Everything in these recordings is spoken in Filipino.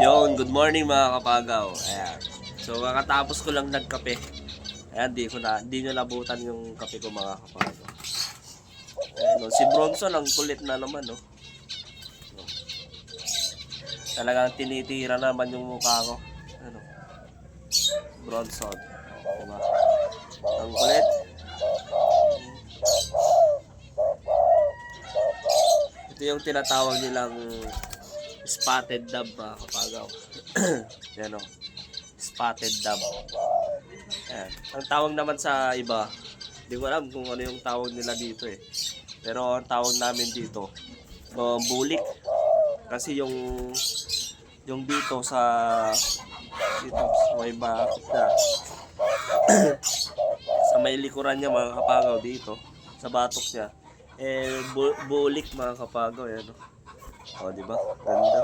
Yon, good morning mga kapagaw. Ayan. So, kakatapos ko lang nagkape. Ayan, di ko na, di nyo nabutan yung kape ko mga kapagaw. Ayan, no. si Bronson, ang kulit na naman, no. Talagang tinitira naman yung mukha ko. Ano? Bronson. O, diba? Ang kulit. Ito yung tinatawag nilang spotted dove mga kapagaw. Yan o. Spotted dove. Ayan. Ang tawag naman sa iba, hindi ko alam kung ano yung tawag nila dito eh. Pero ang tawag namin dito, um, bulik. Kasi yung yung dito sa dito sa may bakit na sa may likuran niya mga kapagaw dito sa batok niya eh bu- bulik mga kapagaw yan o. O, di ba? Ganda.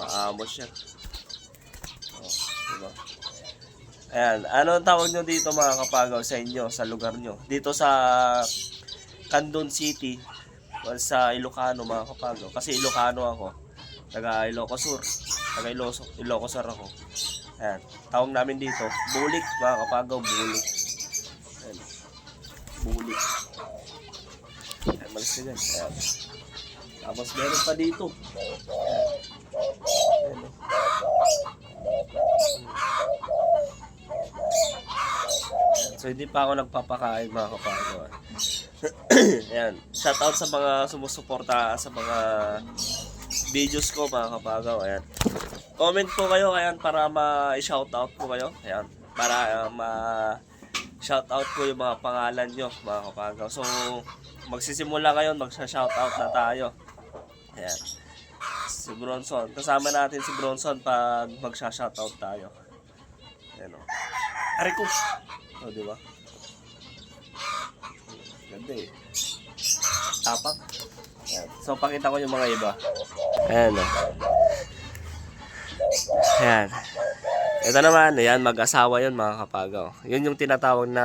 Maamos siya. O, di ba? Ayan, ano ang tawag nyo dito mga kapagaw sa inyo, sa lugar nyo? Dito sa Candon City, sa Ilocano mga kapagaw. Kasi Ilocano ako. Taga Ilocos Sur. Taga Ilocos, Ilocos Sur ako. Ayan, tawag namin dito, bulik mga kapagaw, bulik. Bulik. Ayan, malis ka dyan. Ayan. Tapos meron pa dito. Ayan. So hindi pa ako nagpapakain mga kapagawa. Ayan. Shout out sa mga sumusuporta sa mga videos ko mga kapagaw. Ayan. Comment po kayo ayan para ma-shout out ko kayo. Ayan. Para uh, ma shout out ko yung mga pangalan nyo mga kapagaw. So magsisimula ngayon magsha-shout out na tayo. Ayan. Si Bronson. Kasama natin si Bronson pag magsha-shout out tayo. Ayan o. Ari ko. O, di ba? Ganda eh. Tapak. Ayan. So, pakita ko yung mga iba. Ayan o. Ayan. Ito naman, ayan, mag-asawa yun mga kapagaw. Yun yung tinatawag na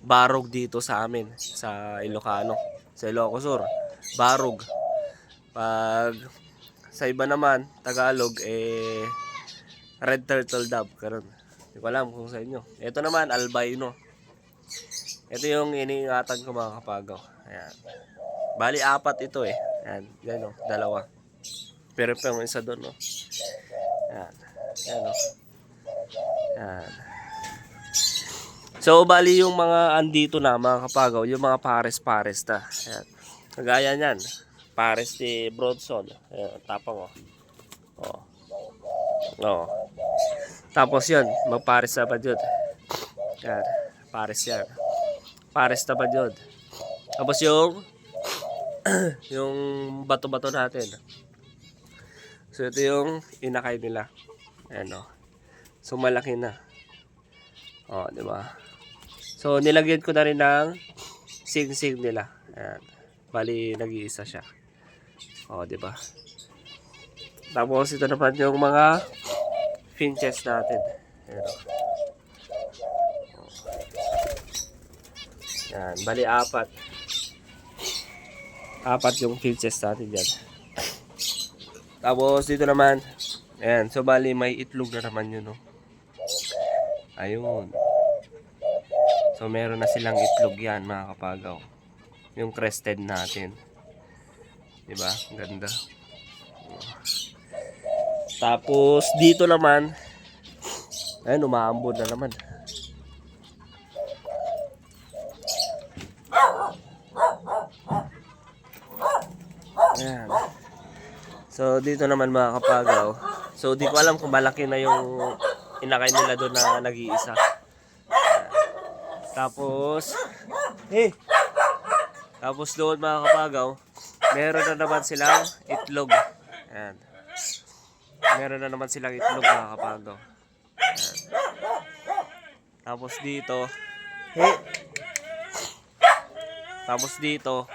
barog dito sa amin, sa Ilocano, sa Ilocos Sur. Barog. Pag sa iba naman, Tagalog, eh, red turtle dove. Karon. Hindi ko alam kung sa inyo. Ito naman, albino. Ito yung iniingatan ko mga kapagaw. Ayan. Bali, apat ito eh. Ayan, yan o, dalawa. Pero pa yung isa doon, no? Ayan. Ayan o. Ayan. So, bali yung mga andito na, mga kapagaw, yung mga pares-pares na. Ayan. Kagaya niyan. Pares ni Bronson. Ayan, tapang o. Oh. Oh. Tapos yun, magpares na pa yun. Yan, pares yan. Pares na pa yun. Tapos yung yung bato-bato natin. So ito yung inakay nila. Ayan o. So malaki na. O, di ba? So nilagyan ko na rin ng sing-sing nila. Ayan. Bali, nag-iisa siya. O, di ba? Tapos ito naman yung mga finches natin. Ayan. o. Yan, bali apat. Apat yung finches natin dyan. Tapos dito naman, ayan, so bali may itlog na naman yun, no. Ayun. So meron na silang itlog yan, mga kapagaw. Yung crested natin. 'Di ba? Ganda. Tapos dito naman, ayun, umaambon na naman. Ayan. So dito naman mga kapagaw. So di ko alam kung malaki na yung inakay nila doon na nag-iisa. Tapos, eh, tapos doon mga kapagaw, meron na naman silang itlog. Ayan. Meron na naman silang itlog mga kapagaw. Ayan. Tapos dito, eh, tapos dito,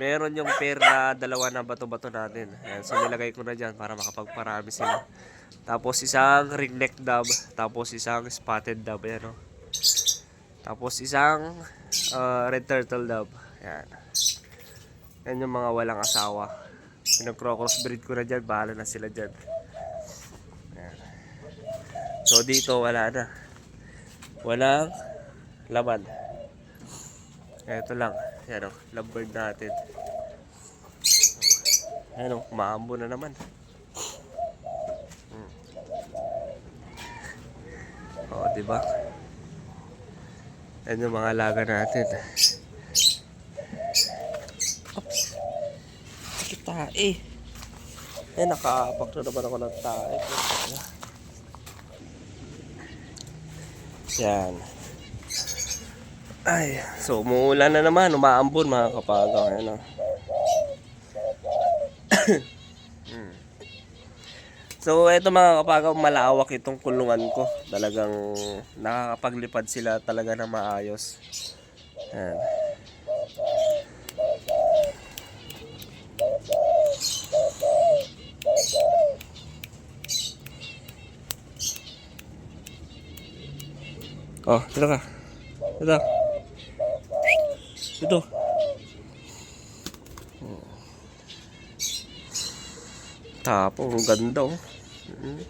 meron yung pair na dalawa na bato-bato natin. Ayan, so nilagay ko na dyan para makapagparami sila. Tapos isang ringneck dove, tapos isang spotted dove, ayan o. Tapos isang uh, red turtle dove. Ayan. Yan yung mga walang asawa. Pinag-crossbreed ko na dyan, bahala na sila dyan. Ayan. So dito wala na. Walang laman. Ito lang. Yan o, lovebird natin. Ayan o, maambo na naman. Hmm. O, di ba? Yan yung mga alaga natin. Oops. Sakit tae. Eh, nakaapak na naman ako ng tae. Yan. Ay, so umuulan na naman, umaambon mga kapagaw. Ayan. Hmm. So, eto mga kapagaw, malawak itong kulungan ko. Talagang nakakapaglipad sila talaga na maayos. Ayan. Oh, dito ka. Dito. Dito. Tapos, ang ganda oh. Mm.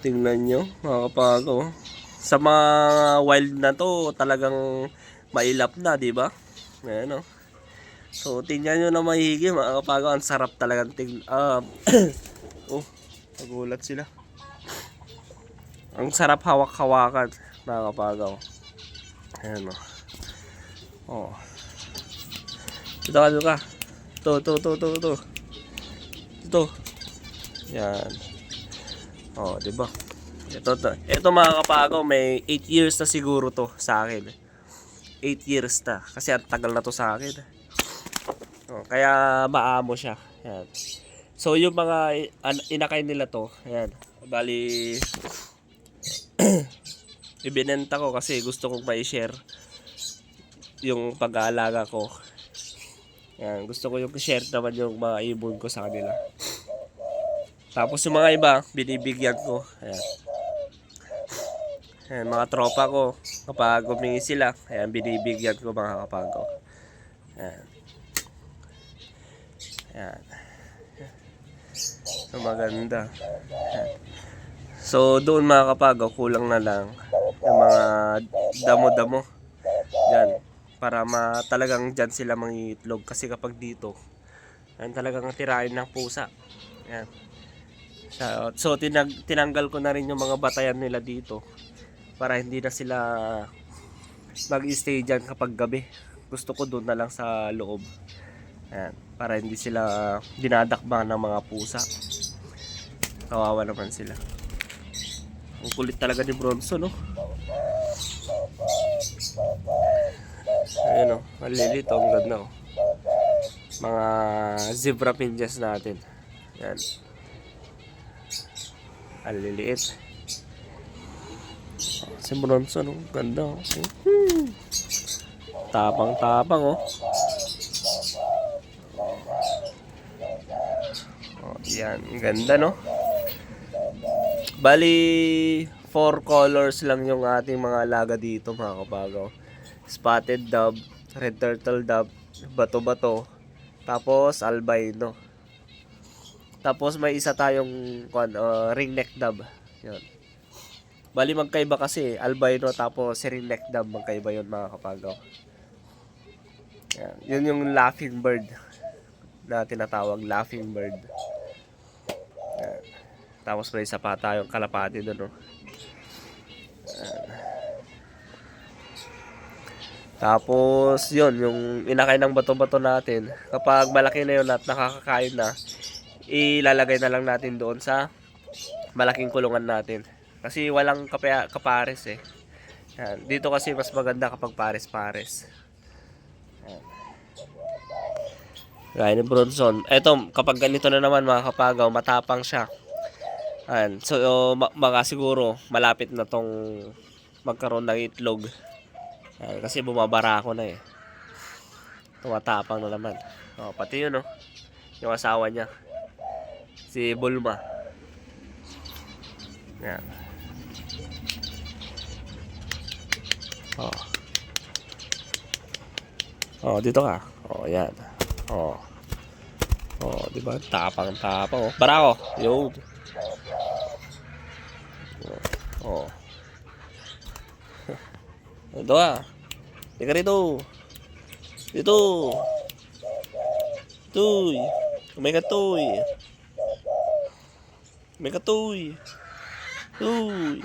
Tingnan nyo, mga kapago. Sa mga wild na to, talagang mailap na, di ba? Ayan oh. So, tingnan nyo na mahigi, mga kapago. Ang sarap talagang tingnan. Ah, oh, nagulat sila. Ang sarap hawak-hawakan, mga kapagaw. Ayan o. Oh. Dito ka, dito ka. Ito, ito, ito, ito, ito. Ito. Yan. Oh, di ba? Ito, ito. Ito mga kapagaw, may 8 years na siguro to sa akin. 8 years na. Kasi ang tagal na to sa akin. Oh, kaya maamo siya. Yan. So, yung mga inakay nila to, ayan. Bali, ibinenta ko kasi gusto kong mai-share yung pag-aalaga ko. Yan, gusto ko yung share naman yung mga ibon ko sa kanila. Tapos yung mga iba, binibigyan ko. Ayan. Ayan, mga tropa ko, kapag humingi sila, ayan, binibigyan ko mga kapago. Ayan. Ayan. So, maganda. Ayan. So, doon mga kapago, kulang na lang yung mga damo-damo. Yan. Para ma talagang dyan sila mangiitlog. Kasi kapag dito, yan talagang tirahin ng pusa. Yan. So, so tinag tinanggal ko na rin yung mga batayan nila dito. Para hindi na sila mag-stay dyan kapag gabi. Gusto ko doon na lang sa loob. Yan. Para hindi sila dinadakbang ng mga pusa. Kawawa naman sila. Ang kulit talaga ni Bronson, no? Ayan, oh. Malilito. Ang ganda, oh. Mga zebra pinches natin. Ayan. Ang liliit. Si Bronson, oh. Ganda, oh. Hmm. Tapang-tapang, oh. Oh, yan. Ganda, no? Bali, four colors lang yung ating mga alaga dito, mga kabagaw. Spotted dove, red turtle dove, bato-bato, tapos albino. Tapos may isa tayong kwan, uh, ringneck dove. Yun. Bali magkaiba kasi, albino tapos ringneck dove magkaiba yun mga kapagaw. Yan. Yun yung laughing bird na tinatawag laughing bird. Yan. Tapos may isa pa tayong kalapati doon, no? Ayan. Tapos, yun, yung inakay ng bato-bato natin, kapag malaki na yun at nakakakain na, ilalagay na lang natin doon sa malaking kulungan natin. Kasi walang kapaya, kapares eh. Yan. Dito kasi mas maganda kapag pares-pares. Yan. Gaya ni Bronson. Eto, kapag ganito na naman mga kapagaw, matapang siya. Ayan. So, ma- baka siguro malapit na tong magkaroon ng itlog. Ayan, kasi bumabara ako na eh. Tumatapang na naman. Oh, pati yun, oh. Yung asawa niya. Si Bulma. Yan. Oh. Oh, dito ka. Oh, yan. Oh. Oh, di ba? Tapang tapang. Oh. Barako. Yo. Oh. Dito ka. Di ka rito. Dito. Tuy. May katoy. May katoy. Tuy.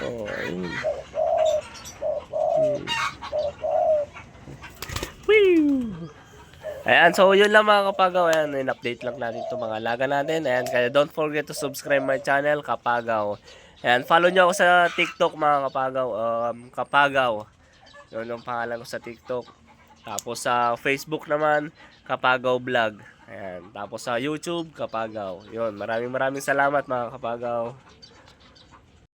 Oh, yun. Hmm. Ayan, so yun lang mga kapagaw. Ayan, in-update lang natin itong mga alaga natin. Ayan, kaya don't forget to subscribe my channel, Kapagaw. Ayan, follow nyo ako sa TikTok mga kapagaw. Um, Kapagaw. Yun yung pangalan ko sa TikTok. Tapos sa Facebook naman, Kapagaw Vlog. Ayan, tapos sa YouTube, Kapagaw. Yun, maraming maraming salamat mga kapagaw.